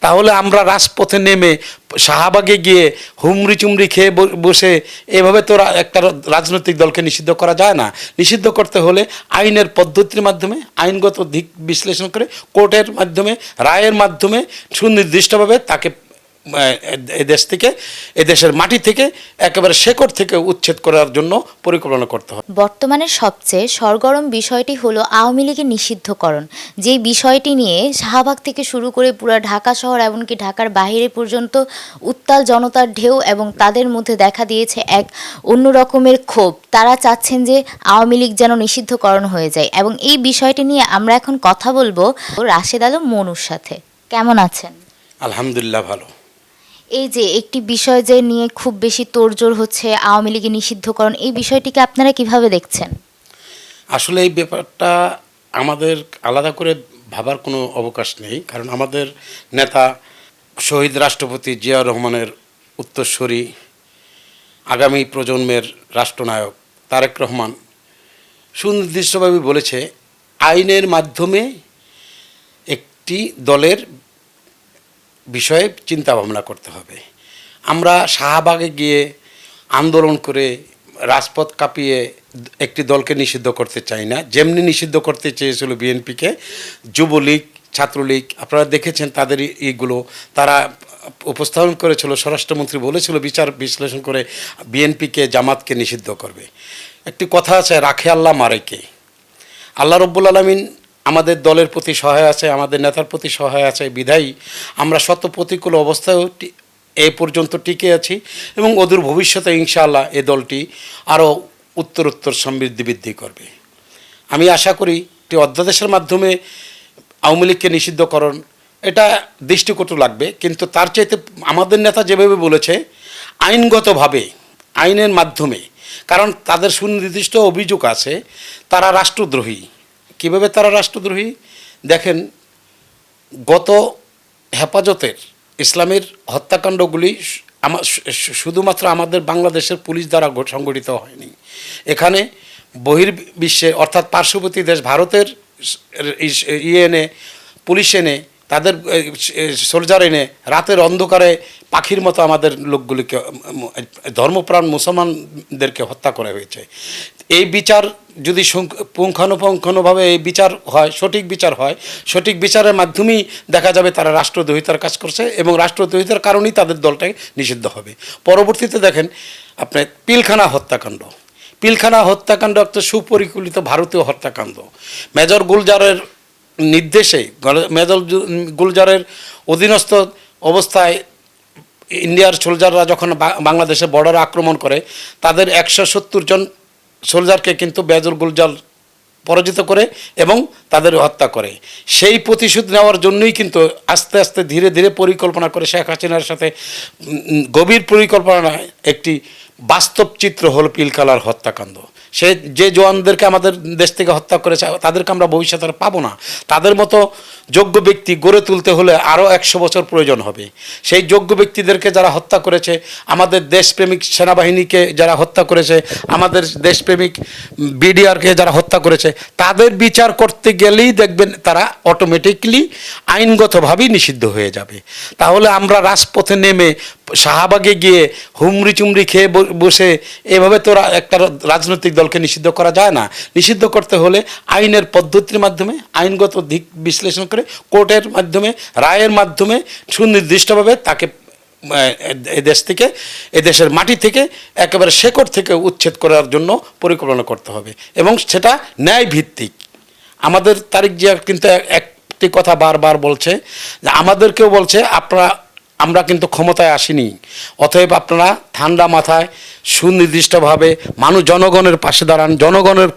তাহলে আমরা রাজপথে নেমে শাহবাগে গিয়ে হুমড়ি চুমড়ি খেয়ে বসে এভাবে তো একটা রাজনৈতিক দলকে নিষিদ্ধ করা যায় না। নিষিদ্ধ করতে হলে আইনের পদ্ধতির মাধ্যমে, আইনগত দিক বিশ্লেষণ করে কোর্টের মাধ্যমে, রায়ের মাধ্যমে সুনির্দিষ্টভাবে তাকে দেশ থেকে এ দেশের মাটি থেকে একেবারে শেকড় থেকে উচ্ছেদ করার জন্য পরিকল্পনা করতে হবে। বর্তমানে সবচেয়ে সরগরম বিষয়টি হলো আওয়ামী লীগের নিষিদ্ধকরণ। যেই বিষয়টি নিয়ে শাহবাগ থেকে শুরু করে পুরো ঢাকা শহর এমনকি ঢাকার বাইরে পর্যন্ত উত্তাল জনতার ঢেউ এবং তাদের মধ্যে দেখা দিয়েছে এক অন্য রকমের ক্ষোভ। তারা চাচ্ছেন যে আওয়ামী লীগ যেন নিষিদ্ধকরণ হয়ে যায় এবং এই বিষয়টি নিয়ে আমরা এখন কথা বলব রাশেদ আলম মনুর সাথে। কেমন আছেন? আলহামদুলিল্লাহ ভালো। এই যে একটি বিষয় যে নিয়ে খুব বেশি তোড়জোড় হচ্ছে আওয়ামী লীগের নিষিদ্ধকরণ, এই বিষয়টিকে আপনারা কীভাবে দেখছেন? আসলে এই ব্যাপারটা আমাদের আলাদা করে ভাবার কোনো অবকাশ নেই, কারণ আমাদের নেতা শহীদ রাষ্ট্রপতি জিয়াউর রহমানের উত্তরস্বরী আগামী প্রজন্মের রাষ্ট্রনায়ক তারেক রহমান সুনির্দিষ্টভাবে বলেছে, আইনের মাধ্যমে একটি দলের বিষয়ে চিন্তা ভাবনা করতে হবে। আমরা শাহবাগে গিয়ে আন্দোলন করে রাজপথ কাঁপিয়ে একটি দলকে নিষিদ্ধ করতে চাই না। যেমনি নিষিদ্ধ করতে চেয়েছিল বিএনপিকে, যুবলীগ, ছাত্রলীগ, আপনারা দেখেছেন তাদের ই- ইগুলো। তারা উপস্থাপন করেছিল, স্বরাষ্ট্রমন্ত্রী বলেছিল বিচার বিশ্লেষণ করে বিএনপিকে, জামাতকে নিষিদ্ধ করবে। একটি কথা আছে, রাখে আল্লাহ মারেকে। আল্লাহ রব্বুল আলমিন আমাদের দলের প্রতি সহায় আছে, আমাদের নেতার প্রতি সহায় আছে, বিধায়ী। আমরা শত প্রতিকূল অবস্থায়ও এ পর্যন্ত টিকে আছি এবং অদূর ভবিষ্যতে ইনশাআল্লাহ এ দলটি আরও উত্তরোত্তর সমৃদ্ধি বৃদ্ধি করবে। আমি আশা করি একটি অধ্যাদেশের মাধ্যমে আওয়ামী লীগকে নিষিদ্ধকরণ, এটা দৃষ্টিকটু লাগবে, কিন্তু তার চাইতে আমাদের নেতা যেভাবে বলেছে, আইনগতভাবে, আইনের মাধ্যমে, কারণ তাদের সুনির্দিষ্ট অভিযোগ আছে, তারা রাষ্ট্রদ্রোহী। কীভাবে তারা রাষ্ট্রদ্রোহী? দেখেন, গত হেফাজতের ইসলামের হত্যাকাণ্ডগুলি শু- আমা- শু- শু- শুধুমাত্র আমাদের বাংলাদেশের পুলিশ দ্বারা সংগঠিত হয়নি। এখানে বহির্বিশ্বে অর্থাৎ পার্শ্ববর্তী দেশ ভারতের ইয়ে এনে পুলিশ এনে তাদের সোলজার এনে রাতের অন্ধকারে পাখির মতো আমাদের লোকগুলিকে ধর্মপ্রাণ মুসলমানদেরকে হত্যা করা হয়েছে। এই বিচার যদি পুঙ্খানুপুঙ্খানুভাবে এই বিচার হয়, সঠিক বিচার হয়, সঠিক বিচারের মাধ্যমেই দেখা যাবে তারা রাষ্ট্রদ্রোহিতার কাজ করছে এবং রাষ্ট্রদ্রোহিতার কারণেই তাদের দলটাই নিষিদ্ধ হবে। পরবর্তীতে দেখেন আপনার পিলখানা হত্যাকাণ্ড। পিলখানা হত্যাকাণ্ড একটা সুপরিকল্পিত ভারতীয় হত্যাকাণ্ড। মেজর গুলজারের নির্দেশে মেজর গুলজারের অধীনস্থ অবস্থায় ইন্ডিয়ার সোলজাররা যখন বাংলাদেশে বর্ডারে আক্রমণ করে, তাদের একশো সত্তর জন সোলজারকে কিন্তু বেজর গুলজার পরাজিত করে এবং তাদের হত্যা করে। সেই প্রতিশোধ নেওয়ার জন্যই কিন্তু আস্তে আস্তে ধীরে ধীরে পরিকল্পনা করে শেখ হাসিনার সাথে গভীর পরিকল্পনা একটি বাস্তব চিত্র হল পিলকালার হত্যাকাণ্ড। সে যে জওয়ানদেরকে আমাদের দেশ থেকে হত্যা করেছে, তাদেরকে আমরা ভবিষ্যতে আর পাবো না। তাদের মতো যোগ্য ব্যক্তি গড়ে তুলতে হলে আরও একশো বছর প্রয়োজন হবে। সেই যোগ্য ব্যক্তিদেরকে যারা হত্যা করেছে, আমাদের দেশপ্রেমিক সেনাবাহিনীকে যারা হত্যা করেছে, আমাদের দেশপ্রেমিক বিডিআরকে যারা হত্যা করেছে, তাদের বিচার করতে গেলেই দেখবেন তারা অটোমেটিকলি আইনগতভাবেই নিষিদ্ধ হয়ে যাবে। তাহলে আমরা রাজপথে নেমে শাহবাগে গিয়ে হুমড়ি চুমড়ি খেয়ে বসে এভাবে তো একটা রাজনৈতিক দলকে নিষিদ্ধ করা যায় না। নিষিদ্ধ করতে হলে আইনের পদ্ধতির মাধ্যমে, আইনগত দিক বিশ্লেষণ করে, কোর্টের মাধ্যমে, রায়ের মাধ্যমে সুনির্দিষ্টভাবে তাকে দেশ থেকে দেশের মাটি থেকে একেবারে শেকড় থেকে উচ্ছেদ করার জন্য পরিকল্পনা করতে হবে। এবং সেটা ন্যায় ভিত্তিক আমাদের তারিক জিয়া কিন্তু একটি কথা বারবার বলছে যে, আমাদেরকেও বলছে, আপনারা আমরা কিন্তু ক্ষমতায় আসিনি। অতএব আপনারা ঠান্ডা মাথায় সুনির্দিষ্টভাবে মানুষ জনগণের পাশে দাঁড়ান, জনগণের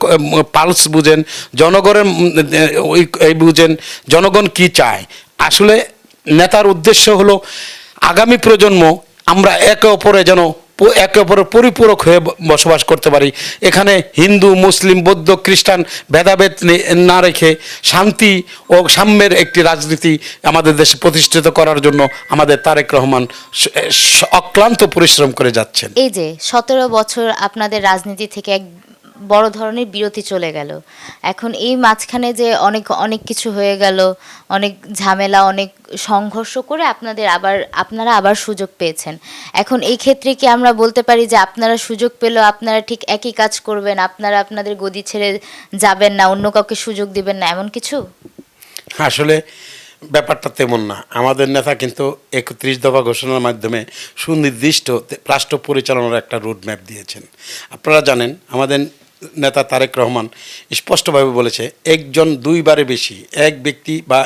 পালস বুঝেন, জনগণের এই বুঝেন, জনগণ কি চায়। আসলে নেতার উদ্দেশ্য হলো, আগামী প্রজন্ম, আমরা একে অপরে যেন একে অপরের পরিপূরক হয়ে বসবাস করতে পারি। এখানে হিন্দু, মুসলিম, বৌদ্ধ, খ্রিস্টান ভেদাভেদ না রেখে শান্তি ও সাম্যের একটি রাজনীতি আমাদের দেশে প্রতিষ্ঠিত করার জন্য আমাদের তারেক রহমান অক্লান্ত পরিশ্রম করে যাচ্ছেন। এই যে, সতেরো বছর আপনাদের রাজনীতি থেকে এক বড় ধরনের বিরতি চলে গেল। এখন এই মাঝখানে যে অনেক অনেক কিছু হয়ে গেল, অনেক ঝামেলা, অনেক সংঘর্ষ করে আপনাদের আবার, আপনারা আবার সুযোগ পেয়েছেন। এখন এই ক্ষেত্রে কি আমরা বলতে পারি যে আপনারা সুযোগ পেলেও আপনারা ঠিক একই কাজ করবেন, আপনারা আপনাদের গদি ছেড়ে যাবেন না, অন্য কাউকে সুযোগ দিবেন না, এমন কিছু? আসলে ব্যাপারটা তেমন না। আমাদের নেতা কিন্তু একত্রিশ দফা ঘোষণার মাধ্যমে সুনির্দিষ্ট রাষ্ট্র পরিচালনার একটা রুট ম্যাপ দিয়েছেন। আপনারা জানেন, আমাদের নেতা তারেক রহমান স্পষ্টভাবে বলেছে, একজন দুইবারের বেশি, এক ব্যক্তি বা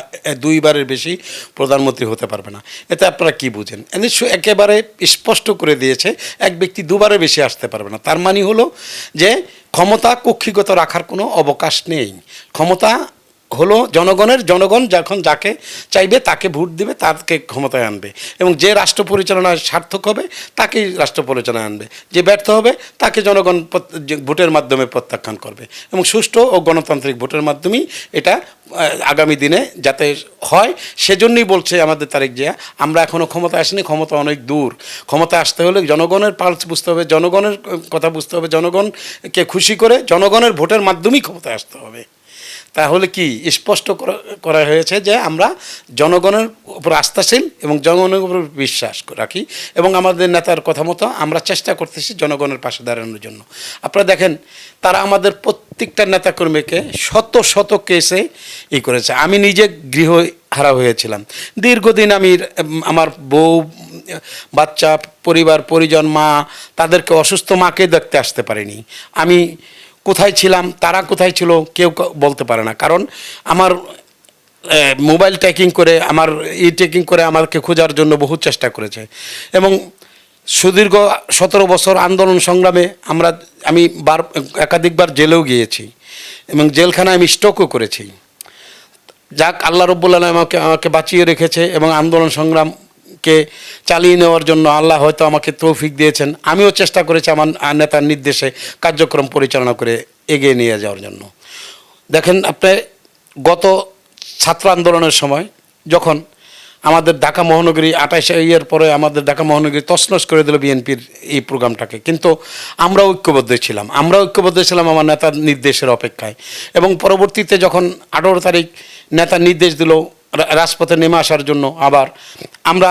দুইবারের বেশি প্রধানমন্ত্রী হতে পারবে না। এতে আপনারা কি বুঝেন? নিশ্চয় একেবারে স্পষ্ট করে দিয়েছে, এক ব্যক্তি দুবারের বেশি আসতে পারবে না। তার মানে হলো যে ক্ষমতা কক্ষিগত রাখার কোনো অবকাশ নেই। ক্ষমতা হলো জনগণের, জনগণ যখন যাকে চাইবে তাকে ভোট দিবে, তাকে ক্ষমতায় আনবে। এবং যে রাষ্ট্র পরিচালনায় সার্থক হবে, তাকেই রাষ্ট্র পরিচালনায় আনবে। যে ব্যর্থ হবে, তাকে জনগণ ভোটের মাধ্যমে প্রত্যাখ্যান করবে। এবং সুষ্ঠু ও গণতান্ত্রিক ভোটের মাধ্যমেই এটা আগামী দিনে যাতে হয়, সেজন্যই বলছে আমাদের তারেক জিয়া, আমরা এখনও ক্ষমতা আসিনি, ক্ষমতা অনেক দূর। ক্ষমতা আসতে হলে জনগণের পালস বুঝতে হবে, জনগণের, কথা বুঝতে হবে, জনগণকে খুশি করে জনগণের ভোটের মাধ্যমেই ক্ষমতায় আসতে হবে। তাহলে কি স্পষ্ট করা- হয়েছে যে আমরা জনগণের উপর আস্থাশীল এবং জনগণের উপর বিশ্বাস রাখি এবং আমাদের নেতার কথা মতো আমরা চেষ্টা করতেছি জনগণের পাশে দাঁড়ানোর জন্য। আপনারা দেখেন, তারা আমাদের প্রত্যেকটা নেতাকর্মীকে শত শত কেসে ই করেছে। আমি নিজে গৃহ হারা হয়েছিলাম। দীর্ঘদিন আমি, আমার বউ, বাচ্চা, পরিবার, পরিজন, মা, তাদেরকে অসুস্থ মাকে দেখতে আসতে পারিনি। আমি কোথায় ছিলাম, তারা কোথায় ছিল, কেউ বলতে পারে না। কারণ আমার মোবাইল ট্র্যাকিং করে, আমার ই ট্র্যাকিং করে আমাকে খোঁজার জন্য বহু চেষ্টা করেছে। এবং সুদীর্ঘ সতেরো বছর আন্দোলন সংগ্রামে আমরা, আমি বার, একাধিকবার জেলেও গিয়েছি এবং জেলখানায় আমি স্টকও করেছি। যাক, আল্লাহ রব্বুল আলম আমাকে আমাকে বাঁচিয়ে রেখেছে এবং আন্দোলন সংগ্রামকে চালিয়ে নেওয়ার জন্য আল্লাহ হয়তো আমাকে তৌফিক দিয়েছেন। আমিও চেষ্টা করেছি আমার নেতার নির্দেশে কার্যক্রম পরিচালনা করে এগিয়ে নিয়ে যাওয়ার জন্য। দেখেন আপনি, গত ছাত্র আন্দোলনের সময় যখন আমাদের ঢাকা মহানগরী আঠাশে ইয়ের পরে আমাদের ঢাকা মহানগরী তছনছ করে দিল বিএনপির এই প্রোগ্রামটাকে। কিন্তু আমরা ঐক্যবদ্ধ ছিলাম। আমরা ঐক্যবদ্ধ ছিলাম আমার নেতার নির্দেশের অপেক্ষায়। এবং পরবর্তীতে যখন আঠারো তারিখ নেতার নির্দেশ দিল রাজপথে নেমে আসার জন্য আবার আমরা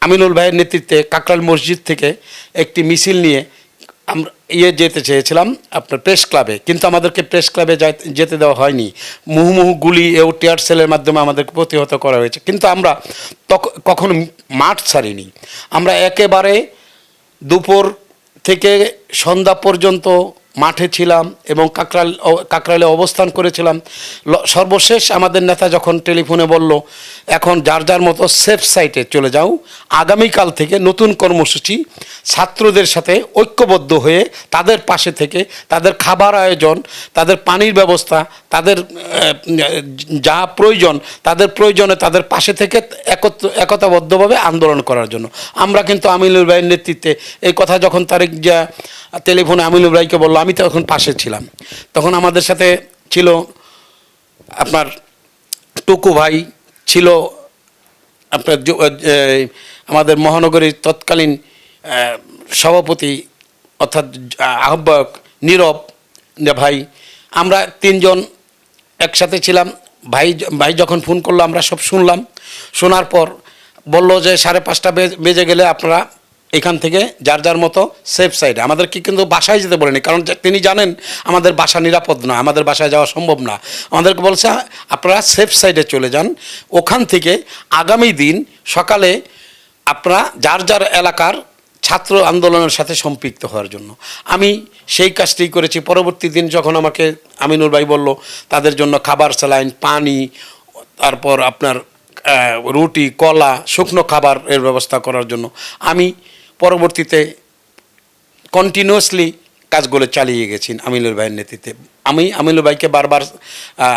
আমিনুল ভাইয়ের নেতৃত্বে কাকরাল মসজিদ থেকে একটি মিছিল নিয়ে আমরা ইয়ে যেতে চেয়েছিলাম আপনার প্রেস ক্লাবে। কিন্তু আমাদেরকে প্রেস ক্লাবে যেতে দেওয়া হয়নি। মুহুমুহু গুলি ও টিয়ার সেলের মাধ্যমে আমাদেরকে প্রতিহত করা হয়েছে। কিন্তু আমরা কখনো মাঠ ছাড়িনি। আমরা একেবারে দুপুর থেকে সন্ধ্যা পর্যন্ত মাঠে ছিলাম এবং কাকরাল কাকরালে অবস্থান করেছিলাম। সর্বশেষ আমাদের নেতা যখন টেলিফোনে বলল, এখন যার যার মতো সেফ সাইটে চলে যাও, আগামীকাল থেকে নতুন কর্মসূচি, ছাত্রদের সাথে ঐক্যবদ্ধ হয়ে তাদের পাশে থেকে তাদের খাবার আয়োজন, তাদের পানির ব্যবস্থা, তাদের যা প্রয়োজন, তাদের প্রয়োজনে তাদের পাশে থেকে একত্র, একতাবদ্ধভাবে আন্দোলন করার জন্য। আমরা কিন্তু আমিনুল ভাইয়ের নেতৃত্বে এই কথা যখন তারেক যা টেলিফোনে আমিনুল ভাইকে বলল, আমি তো এখন পাশে ছিলাম। তখন আমাদের সাথে ছিল আপনার টুকু ভাই, ছিল আপনার আমাদের মহানগরীর তৎকালীন সভাপতি, অর্থাৎ আহ্বায়ক নীরব ভাই। আমরা তিনজন একসাথে ছিলাম। ভাই ভাই যখন ফোন করল, আমরা সব শুনলাম। শোনার পর বলল যে সাড়ে পাঁচটা বেজে গেলে আপনারা এখান থেকে যার যার মতো সেফ সাইডে আমাদেরকে কিন্তু বাসায় যেতে বলেনি, কারণ তিনি জানেন আমাদের বাসা নিরাপদ না, আমাদের বাসায় যাওয়া সম্ভব না। আমাদেরকে বলছে, আপনারা সেফ সাইডে চলে যান। ওখান থেকে আগামী দিন সকালে আপনারা যার যার এলাকার ছাত্র আন্দোলনের সাথে সম্পৃক্ত হওয়ার জন্য। আমি সেই কাজটি করেছি। পরবর্তী দিন যখন আমাকে আমিনুল ভাই বলল, তাদের জন্য খাবার স্যালাইন, পানি, তারপর আপনার রুটি, কলা, শুকনো খাবার এর ব্যবস্থা করার জন্য। আমি পরবর্তীতে কন্টিনিউয়াসলি কাজগুলো চালিয়ে গেছেন আমিনুল ভাইয়ের নেতৃত্বে। আমি আমিনুল ভাইকে বারবার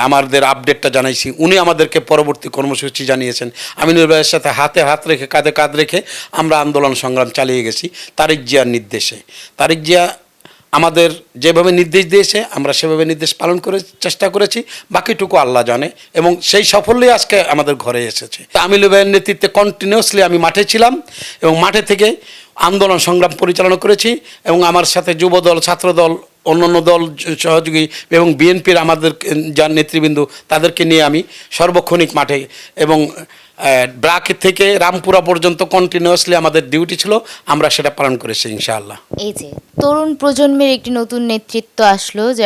আমাদের আপডেটটা জানাইছি। উনি আমাদেরকে পরবর্তী কর্মসূচি জানিয়েছেন। আমিনুল ভাইয়ের সাথে হাতে হাত রেখে, কাঁধে কাঁধ রেখে আমরা আন্দোলন সংগ্রাম চালিয়ে গেছি। তারেক জিয়ার নির্দেশে। তারেক জিয়া আমাদের যেভাবে নির্দেশ দিয়েছে, আমরা সেভাবে নির্দেশ পালন করে চেষ্টা করেছি, বাকিটুকু আল্লাহ জানে এবং সেই সাফল্যই আজকে আমাদের ঘরে এসেছে। আমিলু ভাইয়ের নেতৃত্বে কন্টিনিউসলি আমি মাঠে ছিলাম এবং মাঠে থেকে আন্দোলন সংগ্রাম পরিচালনা করেছি এবং আমার সাথে যুবদল, ছাত্রদল অন্যান্য দল সহযোগী এবং বিএনপির আমাদের যার নেতৃবৃন্দ তাদেরকে নিয়ে আমি সর্বক্ষণিক মাঠে এবং ব্রাক থেকে রামপুরা পর্যন্ত কন্টিনিউয়াসলি আমাদের ডিউটি ছিল আমরা সেটা পালন করেছি ইনশাআল্লাহ। এই যে তরুণ প্রজন্মের একটি নতুন নেতৃত্ব আসলো যে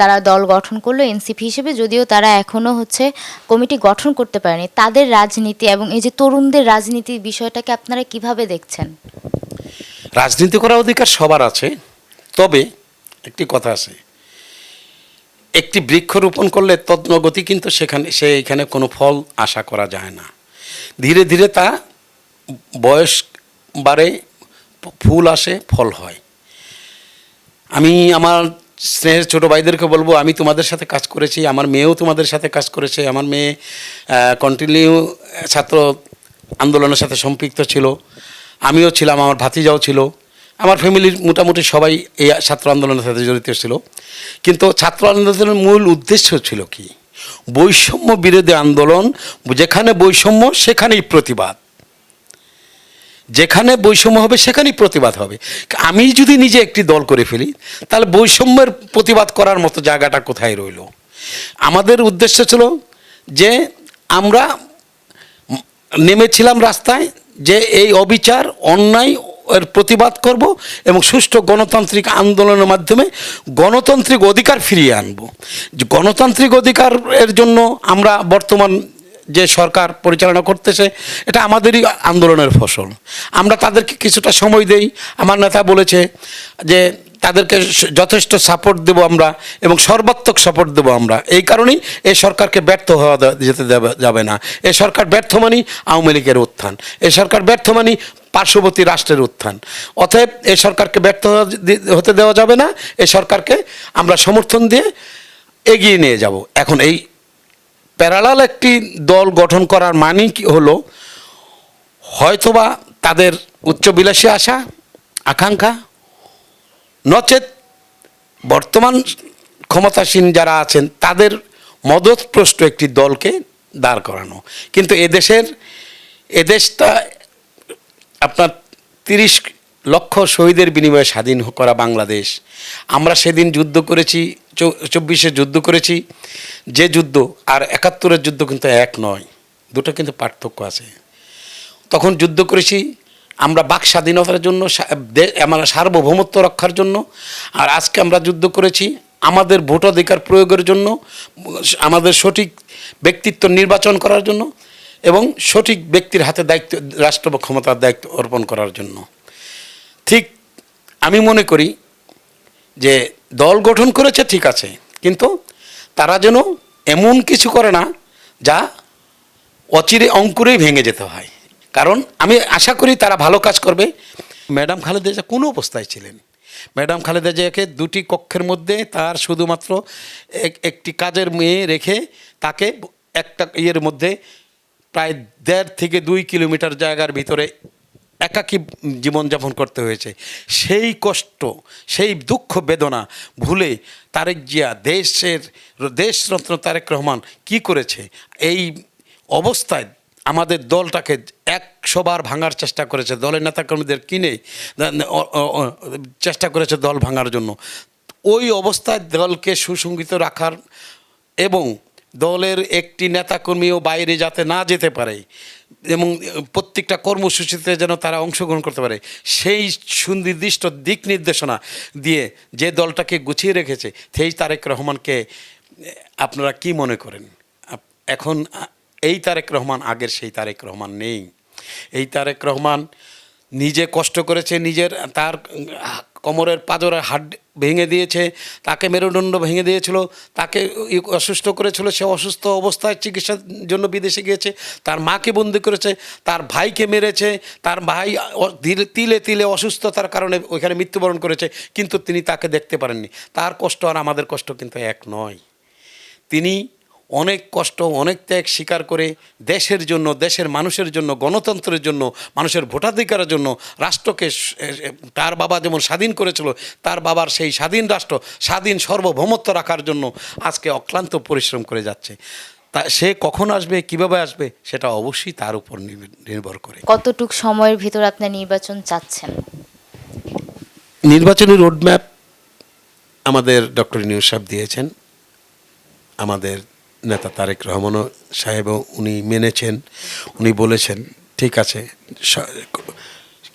তারা দল গঠন করল এনসিপি হিসেবে যদিও তারা এখনও হচ্ছে কমিটি গঠন করতে পারেনি। তাদের রাজনীতি এবং এই যে তরুণদের রাজনীতির বিষয়টাকে আপনারা কীভাবে দেখছেন? রাজনীতি করার অধিকার সবার আছে তবে একটি কথা আছে। একটি বৃক্ষ রোপণ করলে তদ্নগতি কিন্তু সেখানে সে এখানে কোনো ফল আশা করা যায় না। ধীরে ধীরে তা বয়স বাড়ে, ফুল আসে, ফল হয়। আমি আমার স্নেহের ছোটো ভাইদেরকে বলব, আমি তোমাদের সাথে কাজ করেছি, আমার মেয়েও তোমাদের সাথে কাজ করেছে, আমার মেয়ে কন্টিনিউ ছাত্র আন্দোলনের সাথে সম্পৃক্ত ছিল। আমিও ছিলাম, আমার ভাতিজাও ছিল। আমার ফ্যামিলির মোটামুটি সবাই এই ছাত্র আন্দোলনের সাথে জড়িত ছিল। কিন্তু ছাত্র আন্দোলনের মূল উদ্দেশ্য ছিল কি? বৈষম্য বিরোধী আন্দোলন, যেখানে বৈষম্য, সেখানেই প্রতিবাদ। যেখানে বৈষম্য হবে, সেখানেই প্রতিবাদ হবে। আমি যদি নিজে একটি দল করে ফেলি, তাহলে বৈষম্যের প্রতিবাদ করার মতো জায়গাটা কোথায় রইল? আমাদের উদ্দেশ্য ছিল যে আমরা নেমেছিলাম রাস্তায়, যে এই অবিচার, অন্যায় এর প্রতিবাদ করব এবং সুষ্ঠু গণতান্ত্রিক আন্দোলনের মাধ্যমে গণতান্ত্রিক অধিকার ফিরিয়ে আনব। যে গণতান্ত্রিক অধিকার এর জন্য আমরা বর্তমান যে সরকার পরিচালনা করতেছে, এটা আমাদেরই আন্দোলনের ফসল। আমরা তাদেরকে কিছুটা সময় দেই। আমার নেতা বলেছে যে তাদেরকে যথেষ্ট সাপোর্ট দেব আমরা এবং সর্বাত্মক সাপোর্ট দেব আমরা। এই কারণেই এই সরকারকে ব্যর্থ হওয়া যেতে যাবে না। এ সরকার ব্যর্থ মানেই আওয়ামী লীগের উত্থান। এই সরকার ব্যর্থ মানেই পার্শ্ববর্তী রাষ্ট্রের উত্থান। অতএব এ সরকারকে ব্যর্থ হতে দেওয়া যাবে না। এ সরকারকে আমরা সমর্থন দিয়ে এগিয়ে নিয়ে যাব। এখন এই প্যারালাল একটি দল গঠন করার মানে কি হলো, হয়তোবা তাদের উচ্চবিলাসী আশা, আকাঙ্ক্ষা নচেত বর্তমান ক্ষমতাসীন যারা আছেন, তাদের মদতপ্রষ্ট একটি দলকে দাঁড় করানো। কিন্তু এদেশের, এদেশটা আপনার তিরিশ লক্ষ শহীদের বিনিময়ে স্বাধীন করা বাংলাদেশ। আমরা সেদিন যুদ্ধ করেছি চব্বিশে যুদ্ধ করেছি। যে যুদ্ধ আর একাত্তরের যুদ্ধ কিন্তু এক নয়, দুটো কিন্তু পার্থক্য আছে। তখন যুদ্ধ করেছি আমরা বাক স্বাধীনতার জন্য আমরা সার্বভৌমত্ব রক্ষার জন্য, আর আজকে আমরা যুদ্ধ করেছি আমাদের ভোটাধিকার প্রয়োগের জন্য, আমাদের সঠিক ব্যক্তিত্ব নির্বাচন করার জন্য এবং সঠিক ব্যক্তির হাতে দায়িত্ব, রাষ্ট্র ক্ষমতার দায়িত্ব অর্পণ করার জন্য। ঠিক আমি মনে করি যে দল গঠন করেছে ঠিক আছে, কিন্তু তারা যেন এমন কিছু করে না যা অচিরে অঙ্কুরেই ভেঙে যেতে হয়। কারণ আমি আশা করি তারা ভালো কাজ করবে। ম্যাডাম খালেদা জিয়া কোন অবস্থায় ছিলেন। ম্যাডাম খালেদা জিয়াকে দুটি কক্ষের মধ্যে তার শুধুমাত্র এক- একটি কাজের মেয়ে রেখে তাকে একটা ইয়ের মধ্যে প্রায় দেড় থেকে দুই কিলোমিটার জায়গার ভিতরে একাকী জীবনযাপন করতে হয়েছে। সেই কষ্ট, সেই দুঃখ বেদনা ভুলে তারেক জিয়া দেশের, দেশরত্ন তারেক রহমান কি করেছে? এই অবস্থায় আমাদের দলটাকে একশো বার ভাঙার চেষ্টা করেছে। দলের নেতাকর্মীদের কিনে চেষ্টা করেছে দল ভাঙার জন্য। ওই অবস্থায় দলকে সুসংগঠিত রাখার এবং দলের একটি নেতাকর্মীও বাইরে যাতে না যেতে পারে এবং প্রত্যেকটা কর্মসূচিতে যেন তারা অংশগ্রহণ করতে পারে, সেই সুনির্দিষ্ট দিক নির্দেশনা দিয়ে যে দলটাকে গুছিয়ে রেখেছে, সেই তারেক রহমানকে আপনারা কি মনে করেন? এখন এই তারেক রহমান আগের সেই তারেক রহমান নেই। এই তারেক রহমান নিজে কষ্ট করেছে, নিজের তার কোমরের পাজরের হাড ভেঙে দিয়েছে, তাকে মেরুদণ্ড ভেঙে দিয়েছিল, তাকে অসুস্থ করেছিল, সে অসুস্থ অবস্থায় চিকিৎসার জন্য বিদেশে গিয়েছে, তার মাকে বন্দি করেছে, তার ভাইকে মেরেছে, তার ভাই তিলে তিলে অসুস্থতার কারণে ওইখানে মৃত্যুবরণ করেছে, কিন্তু তিনি তাকে দেখতে পারেননি। তার কষ্ট আর আমাদের কষ্ট কিন্তু এক নয়। তিনি অনেক কষ্ট অনেক ত্যাগ স্বীকার করে দেশের জন্য দেশের মানুষের জন্য গণতন্ত্রের জন্য মানুষের ভোটাধিকারের জন্য রাষ্ট্রকে তার বাবা যেমন স্বাধীন করেছিল তার বাবার সেই স্বাধীন রাষ্ট্র স্বাধীন সার্বভৌমত্ব রাখার জন্য আজকে অক্লান্ত পরিশ্রম করে যাচ্ছে। তা সে কখন আসবে কীভাবে আসবে সেটা অবশ্যই তার উপর নির্ভ- নির্ভর করে। কতটুক সময়ের ভিতর আপনার নির্বাচন চাচ্ছেন? নির্বাচনী রোডম্যাপ আমাদের ডক্টর নিউজ সাহেব দিয়েছেন। আমাদের নেতা তারেক রহমানও সাহেবও উনি মেনেছেন, উনি বলেছেন, ঠিক আছে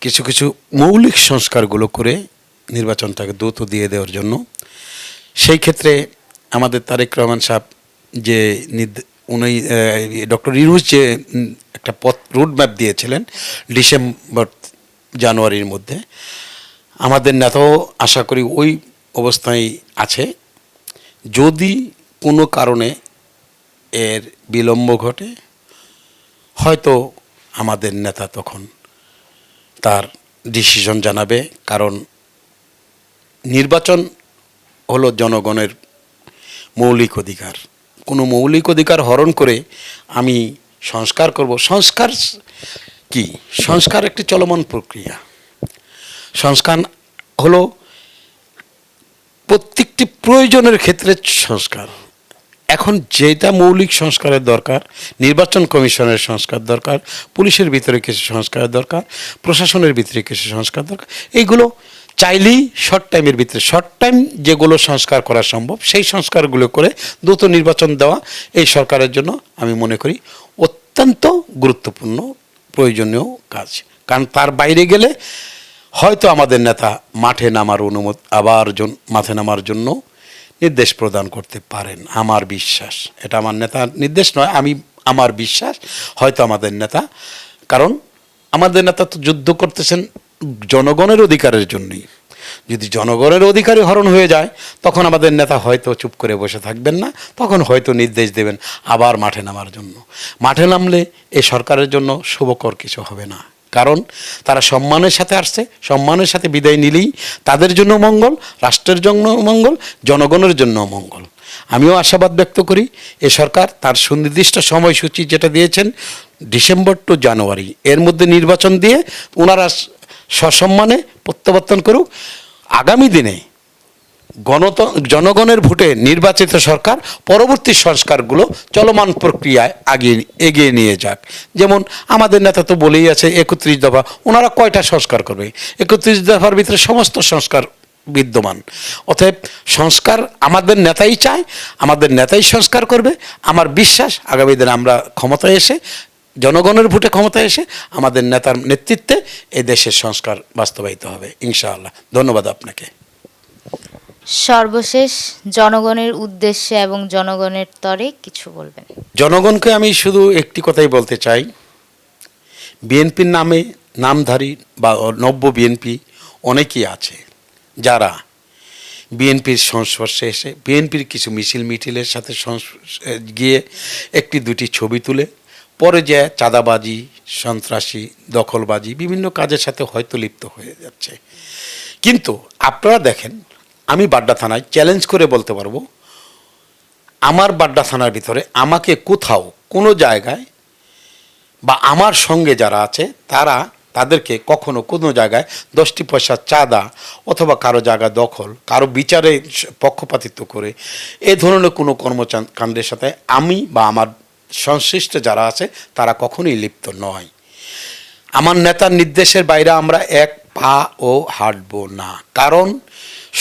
কিছু কিছু মৌলিক সংস্কারগুলো করে নির্বাচনটাকে দ্রুত দিয়ে দেওয়ার জন্য। সেই ক্ষেত্রে আমাদের তারেক রহমান সাহেব যে উনি ডক্টর ইরুজ যে একটা পথ রুট ম্যাপ দিয়েছিলেন ডিসেম্বর, জানুয়ারির মধ্যে, আমাদের নেতাও আশা করি ওই অবস্থায় আছে। যদি কোনো কারণে এর বিলম্ব ঘটে, হয়তো আমাদের নেতা তখন তার ডিসিশন জানাবে, কারণ নির্বাচন হলো জনগণের মৌলিক অধিকার। কোনো মৌলিক অধিকার হরণ করে আমি সংস্কার করব। সংস্কার কি? সংস্কার একটি চলমান প্রক্রিয়া। সংস্কার হলো প্রত্যেকটি প্রয়োজনের ক্ষেত্রে সংস্কার। এখন যেটা মৌলিক সংস্কারের দরকার, নির্বাচন কমিশনের সংস্কার দরকার, পুলিশের ভিতরে কিছু সংস্কারের দরকার, প্রশাসনের ভিতরে কিছু সংস্কার দরকার, এইগুলো চাইলেই শর্ট টাইমের ভিতরে শর্ট টাইম যেগুলো সংস্কার করা সম্ভব, সেই সংস্কারগুলো করে দ্রুত নির্বাচন দেওয়া এই সরকারের জন্য আমি মনে করি অত্যন্ত গুরুত্বপূর্ণ, প্রয়োজনীয় কাজ। কারণ তার বাইরে গেলে হয়তো আমাদের নেতা মাঠে নামার অনুমতি আবার মাঠে নামার জন্য নির্দেশ প্রদান করতে পারেন, আমার বিশ্বাস। এটা আমার নেতার নির্দেশ নয়, আমি, আমার বিশ্বাস, হয়তো আমাদের নেতা। কারণ আমাদের নেতা তো যুদ্ধ করতেছেন জনগণের অধিকারের জন্যই। যদি জনগণের অধিকারই হরণ হয়ে যায়, তখন আমাদের নেতা হয়তো চুপ করে বসে থাকবেন না, তখন হয়তো নির্দেশ দেবেন আবার মাঠে নামার জন্য। মাঠে নামলে এ সরকারের জন্য শুভকর কিছু হবে না। কারণ তারা সম্মানের সাথে আসছে, সম্মানের সাথে বিদায় নিলেই তাদের জন্য মঙ্গল, রাষ্ট্রের জন্য মঙ্গল, জনগণের জন্য মঙ্গল। আমিও আশাবাদ ব্যক্ত করি, এ সরকার তার সুনির্দিষ্ট সময়সূচি যেটা দিয়েছেন, ডিসেম্বর টু জানুয়ারি, এর মধ্যে নির্বাচন দিয়ে ওনারা সসম্মানে প্রত্যাবর্তন করুক। আগামী দিনে জনগণের ভোটে নির্বাচিত সরকার পরবর্তী সংস্কারগুলো চলমান প্রক্রিয়ায় আগিয়ে, এগিয়ে নিয়ে যাক। যেমন আমাদের নেতা তো বলেই আছে, একত্রিশ দফা, ওনারা কয়টা সংস্কার করবে? একত্রিশ দফার ভিতরে সমস্ত সংস্কার বিদ্যমান। অতএব সংস্কার আমাদের নেতাই চায়, আমাদের নেতাই সংস্কার করবে। আমার বিশ্বাস, আগামী দিনে আমরা ক্ষমতায় এসে, জনগণের ভোটে ক্ষমতায় এসে, আমাদের নেতার নেতৃত্বে এই দেশের সংস্কার বাস্তবায়িত হবে, ইনশাআল্লাহ। ধন্যবাদ আপনাকে। সর্বশেষ জনগণের উদ্দেশ্যে এবং জনগণের তরে কিছু বলবেন। জনগণকে আমি শুধু একটি কথাই বলতে চাই। বিএনপির নামে নামধারী বা নব্য বিএনপি অনেকেই আছে, যারা বিএনপির সংস্পর্শে এসে, বিএনপির কিছু মিছিল মিটিলের সাথে গিয়ে একটি দুটি ছবি তুলে, পরে যে চাঁদাবাজি, সন্ত্রাসী, দখলবাজি, বিভিন্ন কাজের সাথে হয়তো লিপ্ত হয়ে যাচ্ছে। কিন্তু আপনারা দেখেন আমি বাড্ডা থানায় চ্যালেঞ্জ করে বলতে পারব, আমার বাড্ডা থানার ভিতরে আমাকে কোথাও কোনো জায়গায় বা আমার সঙ্গে যারা আছে, তারা তাদেরকে কখনো কোনো জায়গায় দশটি পয়সা চাঁদা অথবা কারও জায়গা দখল, কারও বিচারে পক্ষপাতিত্ব করে, এ ধরনের কোনো কর্মকাণ্ডের সাথে আমি বা আমার সংশ্লিষ্ট যারা আছে, তারা কখনোই লিপ্ত নয়। আমার নেতার নির্দেশের বাইরে আমরা এক পা ও হাঁটবো না। কারণ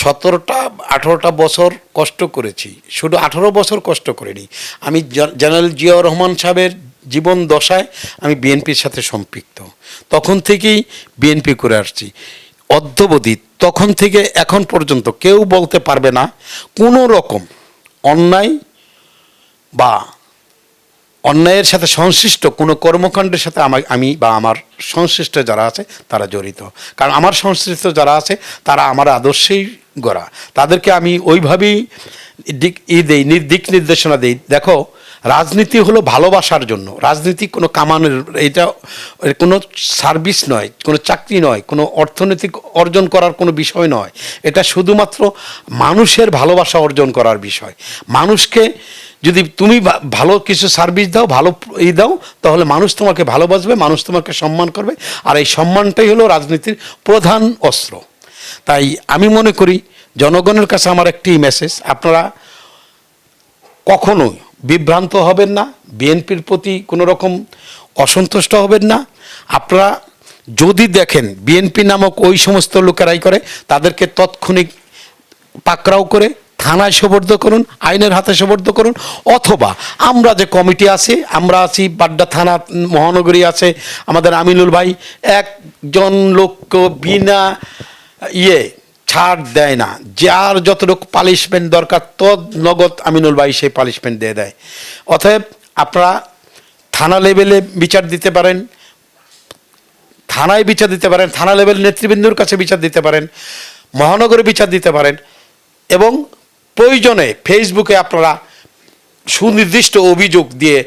সতেরোটা, আঠেরোটা বছর কষ্ট করেছি। শুধু আঠেরো বছর কষ্ট করিনি। আমি জেনারেল জিয়াউর রহমান সাহেবের জীবন দশায় আমি বিএনপির সাথে সম্পৃক্ত। তখন থেকেই বিএনপি করে আসছি। অদ্যবধি তখন থেকে এখন পর্যন্ত কেউ বলতে পারবে না কোনো রকম অন্যায় বা অন্যায়ের সাথে সংশ্লিষ্ট কোনো কর্মকাণ্ডের সাথে আমা- বা আমার সংশ্লিষ্ট যারা আছে, তারা জড়িত। কারণ আমার সংশ্লিষ্ট যারা আছে, তারা আমার আদর্শেই গড়া। তাদেরকে আমি ওইভাবেই দিক, ই দেই দিক নির্দেশনা দেই। দেখো, রাজনীতি হলো ভালোবাসার জন্য। রাজনীতি কোনো কামানের, এটা কোনো সার্ভিস নয়, কোনো চাকরি নয়, কোনো অর্থনৈতিক অর্জন করার কোনো বিষয় নয়। এটা শুধুমাত্র মানুষের ভালোবাসা অর্জন করার বিষয়। মানুষকে যদি তুমি ভালো কিছু সার্ভিস দাও, ভালো ই দাও, তাহলে মানুষ তোমাকে ভালোবাসবে, মানুষ তোমাকে সম্মান করবে। আর এই সম্মানটাই হলো রাজনীতির প্রধান অস্ত্র। তাই আমি মনে করি, জনগণের কাছে আমার একটি মেসেজ আপনারা কখনোই বিভ্রান্ত হবেন না, বিএনপির প্রতি কোনো রকম অসন্তুষ্ট হবেন না। আপনারা যদি দেখেন, বিএনপি নামক ওই সমস্ত লোকেরাই করে, তাদেরকে তৎক্ষণিক পাকড়াও করে থানায় সোবর্দ করুন, আইনের হাতে সোবর্দ করুন, অথবা আমরা যে কমিটি আছি, আমরা আছি বাড্ডা থানা মহানগরী আছে, আমাদের আমিনুল ভাই একজন লোককে বিনা ইয়ে ছাড় দেয় না। যার যতটুকু পালিশমেন্ট দরকার, তদ নগদ আমিনুল ভাই সেই পালিশমেন্ট দিয়ে দেয়। অতএব আপনারা থানা লেভেলে বিচার দিতে পারেন, থানায় বিচার দিতে পারেন, থানা লেভেল নেতৃবৃন্দুর কাছে বিচার দিতে পারেন, মহানগরে বিচার দিতে পারেন, এবং প্রয়োজনে ফেসবুকে আপনারা সুনির্দিষ্ট অভিযোগ দিয়ে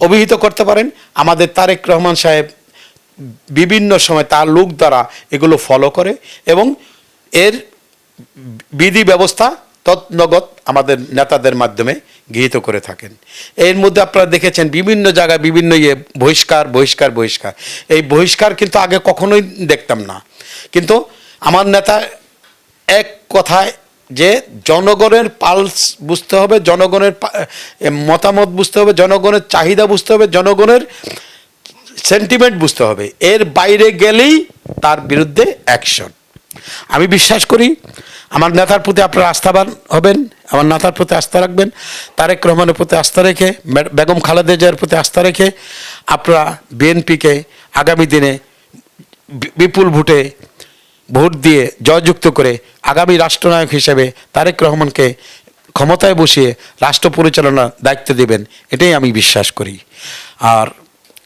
অভিহিত করতে পারেন। আমাদের তারেক রহমান সাহেব বিভিন্ন সময় তার লোক দ্বারা এগুলো ফলো করে এবং এর বিধি ব্যবস্থা তৎনগত আমাদের নেতাদের মাধ্যমে গৃহীত করে থাকেন। এর মধ্যে আপনারা দেখেছেন বিভিন্ন জায়গায় বিভিন্ন ইয়ে বহিষ্কার বহিষ্কার বহিষ্কার। এই বহিষ্কার কিন্তু আগে কখনোই দেখতাম না। কিন্তু আমার নেতা এক কথায় যে জনগণের পালস বুঝতে হবে, জনগণের মতামত বুঝতে হবে, জনগণের চাহিদা বুঝতে হবে, জনগণের সেন্টিমেন্ট বুঝতে হবে। এর বাইরে গেলেই তার বিরুদ্ধে অ্যাকশন আমি বিশ্বাস করি, আমার নেতার প্রতি আপনারা আস্থাবান হবেন, আমার নেতার প্রতি আস্থা রাখবেন, তারেক রহমানের প্রতি আস্থা রেখে বেগম খালেদা জিয়ার প্রতি আস্থা রেখে আপনারা বিএনপিকে আগামী দিনে বিপুল ভোটে ভোট দিয়ে জয়যুক্ত করে আগামী রাষ্ট্রনায়ক হিসেবে তারেক রহমানকে ক্ষমতায় বসিয়ে রাষ্ট্র পরিচালনার দায়িত্ব দেবেন, এটাই আমি বিশ্বাস করি। আর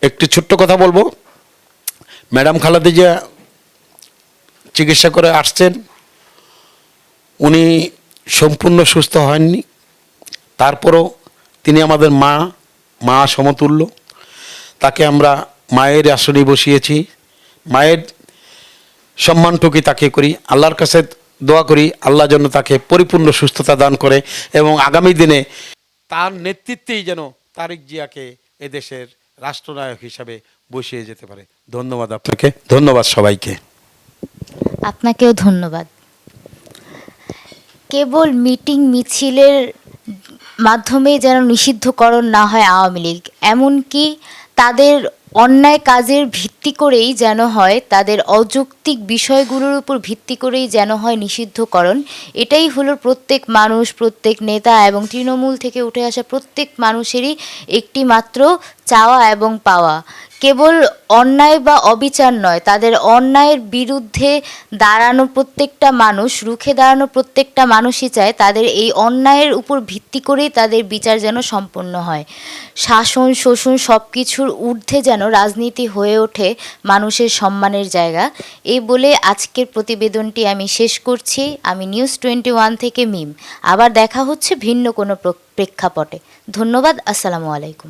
একটি ছোট্ট কথা বলব, ম্যাডাম খালেদা জিয়া চিকিৎসা করে আসছেন, উনি সম্পূর্ণ সুস্থ হননি তারপরও তিনি আমাদের মা মা সমতুল্য, তাকে আমরা মায়ের আসনে বসিয়েছি, মায়ের সম্মানটুকুই তাকে করি? আল্লাহর কাছে দোয়া করি, আল্লাহ যেন তাকে পরিপূর্ণ সুস্থতা দান করে এবং আগামী দিনে তার নেতৃত্বেই যেন তারেক জিয়াকে এদেশের রাষ্ট্রনায়ক হিসাবে বসিয়ে যেতে পারে। ধন্যবাদ আপনাকে। ধন্যবাদ সবাইকে। আপনাকেও ধন্যবাদ। কেবল মিটিং মিছিলের মাধ্যমে যেন নিষিদ্ধকরণ না হয় আওয়ামী লীগ, এমনকি তাদের অন্যায় কাজের ভিত্তি করেই যেন হয়, তাদের অযৌক্তিক বিষয়গুলোর উপর ভিত্তি করেই যেন হয় নিষিদ্ধকরণ। এটাই হলো প্রত্যেক মানুষ, প্রত্যেক নেতা এবং তৃণমূল থেকে উঠে আসা প্রত্যেক মানুষেরই একটি মাত্র চাওয়া এবং পাওয়া। কেবল অন্যায় বা অবিচার নয়, তাদের অন্যায়ের বিরুদ্ধে দাঁড়ানো প্রত্যেকটা মানুষ, রুখে দাঁড়ানো প্রত্যেকটা মানুষই চায় তাদের এই অন্যায়ের উপর ভিত্তি করেই তাদের বিচার যেন সম্পন্ন হয়। শাসন, শোষণ সব কিছুর ঊর্ধ্বে যেন রাজনীতি হয়ে ওঠে মানুষের সম্মানের জায়গা। এই বলে আজকের প্রতিবেদনটি আমি শেষ করছি। আমি নিউজ টোয়েন্টি ওয়ান থেকে মিম। আবার দেখা হচ্ছে ভিন্ন কোনো প্রেক্ষাপটে। ধন্যবাদ, আসসালামু আলাইকুম।